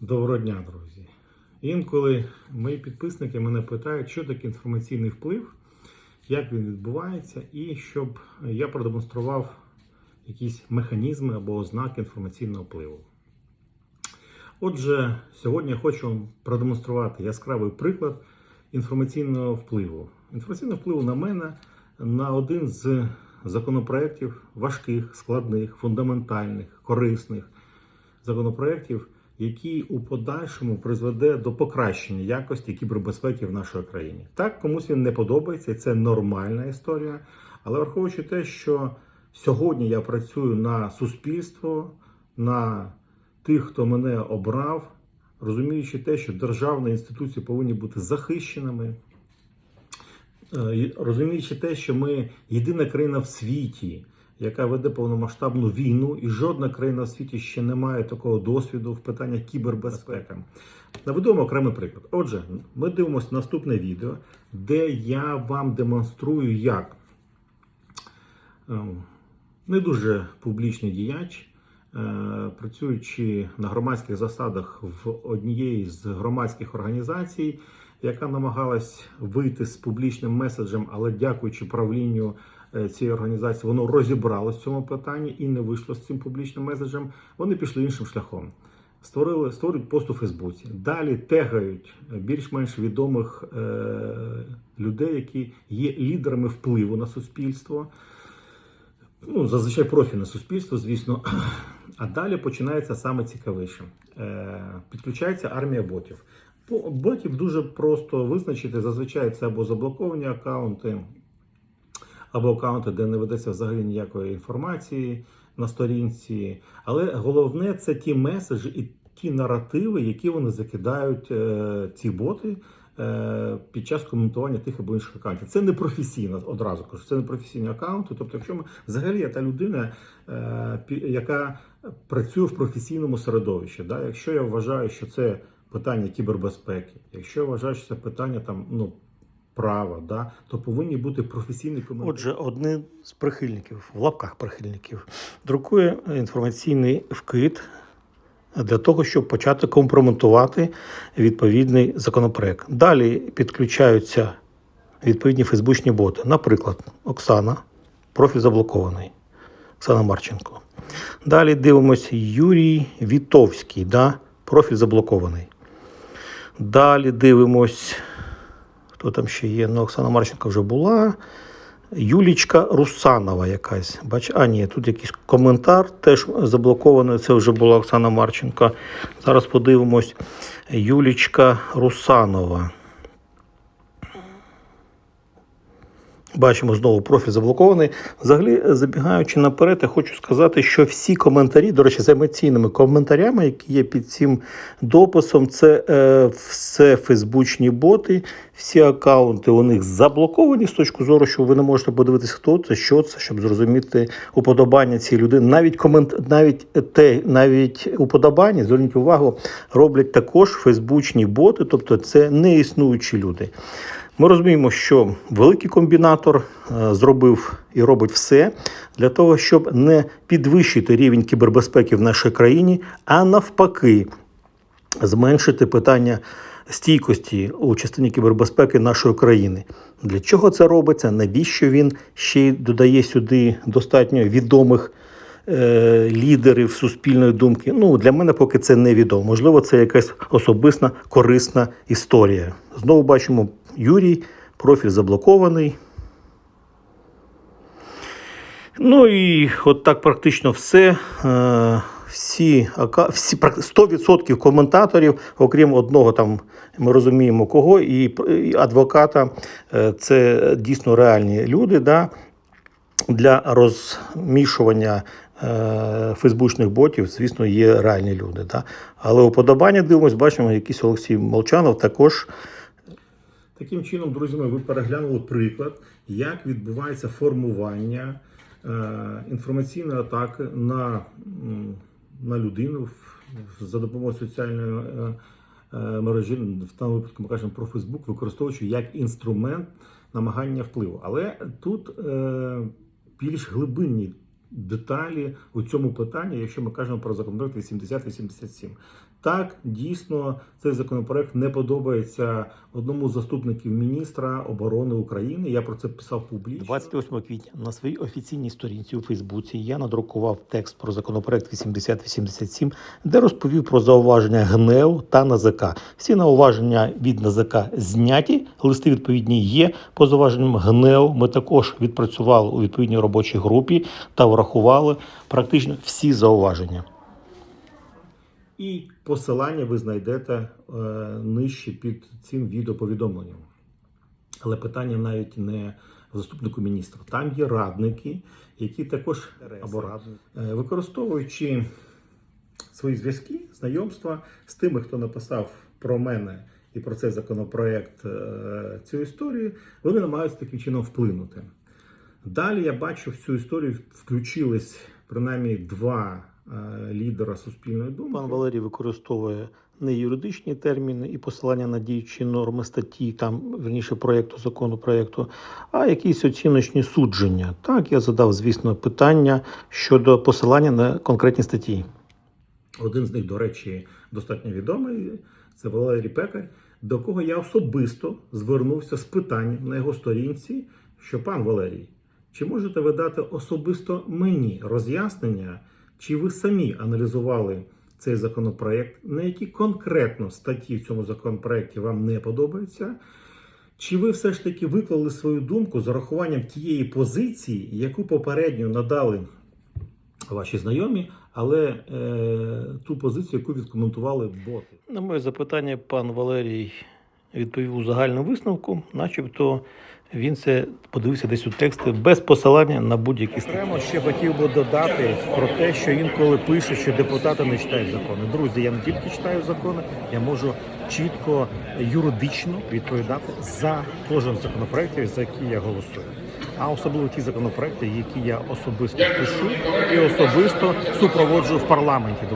Доброго дня, друзі. Інколи мої підписники мене питають, що таке інформаційний вплив, як він відбувається, і щоб я продемонстрував якісь механізми або ознаки інформаційного впливу. Отже, сьогодні я хочу вам продемонструвати яскравий приклад інформаційного впливу. Інформаційного впливу на мене на один з законопроєктів важких, складних, фундаментальних, корисних законопроєктів, який у подальшому призведе до покращення якості кібербезпеки в нашій країні. Так, комусь він не подобається, і це нормальна історія. Але враховуючи те, що сьогодні я працюю на суспільство, на тих, хто мене обрав, розуміючи те, що державні інституції повинні бути захищеними, е, розуміючи те, що ми єдина країна в світі, яка веде повномасштабну війну, і жодна країна в світі ще не має такого досвіду в питаннях кібербезпеки. Наведу вам окремий приклад. Отже, ми дивимося наступне відео, де я вам демонструю, як ем, не дуже публічний діяч, е, працюючи на громадських засадах в однієї з громадських організацій, яка намагалась вийти з публічним меседжем, але дякуючи правлінню е, цієї організації, воно розібралось в цьому питанні і не вийшло з цим публічним меседжем. Вони пішли іншим шляхом. Створили створюють пост у Фейсбуці. Далі тегають більш-менш відомих е, людей, які є лідерами впливу на суспільство. Ну, зазвичай профільне суспільство, звісно. А далі починається саме цікавіше. Е, підключається армія ботів. Ботів дуже просто визначити. Зазвичай це або заблоковані аккаунти, або аккаунти, де не ведеться взагалі ніякої інформації на сторінці. Але головне це ті меседжі і ті наративи, які вони закидають е, ці боти. е, Під час коментування тих або інших аккаунтів. Це не професійно, одразу кажу, це не професійні аккаунти. Тобто, якщо ми взагалі я та людина, е, яка працює в професійному середовищі, да? якщо я вважаю, що це питання кібербезпеки, якщо я вважаю, що це питання там ну права, да, то повинні бути професійні коментарі. Отже, один з прихильників, в лапках прихильників, друкує інформаційний вкид для того, щоб почати компрометувати відповідний законопроект. Далі підключаються відповідні фейсбучні боти. Наприклад, Оксана, профіль заблокований. Оксана Марченко. Далі дивимося Юрій Вітовський, да, профіль заблокований. Далі дивимось, хто там ще є. Ну, Оксана Марченко вже була. Юлічка Русанова якась. Бач, а ні, тут якийсь коментар теж заблокований. Це вже була Оксана Марченко. Зараз подивимось. Юлічка Русанова. Бачимо знову профіль заблокований. Взагалі, забігаючи наперед, я хочу сказати, що всі коментарі, до речі, з емоційними коментарями, які є під цим дописом, це е, все фейсбучні боти, всі акаунти у них заблоковані з точки зору, що ви не можете подивитися, хто це, що це, щоб зрозуміти уподобання цієї людини. Навіть комент, навіть те, навіть уподобання, зверніть увагу, роблять також фейсбучні боти, тобто це не існуючі люди. Ми розуміємо, що великий комбінатор е, зробив і робить все для того, щоб не підвищити рівень кібербезпеки в нашій країні, а навпаки, зменшити питання стійкості у частині кібербезпеки нашої країни. Для чого це робиться? Навіщо він ще й додає сюди достатньо відомих е, лідерів суспільної думки? Ну, для мене поки це невідомо. Можливо, це якась особисна корисна історія. Знову бачимо Юрій, профіль заблокований. Ну і от так практично все. Е, Всі, всі прак- 100% коментаторів, окрім одного, там ми розуміємо кого, і, і адвоката, е, це дійсно реальні люди. Да? Для розмішування фейсбучних ботів, звісно, є реальні люди. Да? Але уподобання дивимось, бачимо, якийсь Олексій Молчанов також Таким чином, друзі, мої, ви переглянули приклад, як відбувається формування е, інформаційної атаки на, на людину за допомогою соціальної е, е, мережі, в даному випадку ми кажемо про Фейсбук, використовуючи як інструмент намагання впливу. Але тут е, більш глибинні деталі у цьому питанні, якщо ми кажемо про законопроект 8087. Так, дійсно, цей законопроект не подобається одному з заступників міністра оборони України. Я про це писав публічно. 28 квітня на своїй офіційній сторінці у Фейсбуці я надрукував текст про законопроект 8087, де розповів про зауваження ГНЕУ та НАЗК. Всі зауваження від НАЗК зняті, листи відповідні є. По зауваженням ГНЕУ ми також відпрацювали у відповідній робочій групі та врахували практично всі зауваження. І посилання ви знайдете е, нижче під цим відеоповідомленням. Але питання навіть не в заступнику міністра. Там є радники, які також або радники, е, використовуючи свої зв'язки, знайомства з тими, хто написав про мене і про цей законопроект е, цю історію, вони намагаються таким чином вплинути. Далі я бачу в цю історію включились принаймні два е, лідера суспільної думки. Пан Валерій використовує не юридичні терміни і посилання на діючі норми статті, там верніше проєкту закону проєкту, а якісь оціночні судження. Так, я задав, звісно, питання щодо посилання на конкретні статті. Один з них, до речі, достатньо відомий. Це Валерій Пекар, до кого я особисто звернувся з питанням на його сторінці, що пан Валерій, чи можете ви дати особисто мені роз'яснення, чи ви самі аналізували цей законопроект, на які конкретно статті в цьому законопроекті вам не подобаються? Чи ви все ж таки виклали свою думку з урахуванням тієї позиції, яку попередньо надали ваші знайомі, але е, ту позицію, яку відкоментували боти? На моє запитання пан Валерій відповів у загальному висновку, начебто він це подивився десь у тексти без посилання на будь-які статті. Окремо ще хотів би додати про те, що інколи пишуть, що депутати не читають закони. Друзі, я не тільки читаю закони, я можу чітко юридично відповідати за кожен з законопроєктів, за який я голосую. А особливо ті законопроекти, які я особисто пишу і особисто супроводжую в парламенті.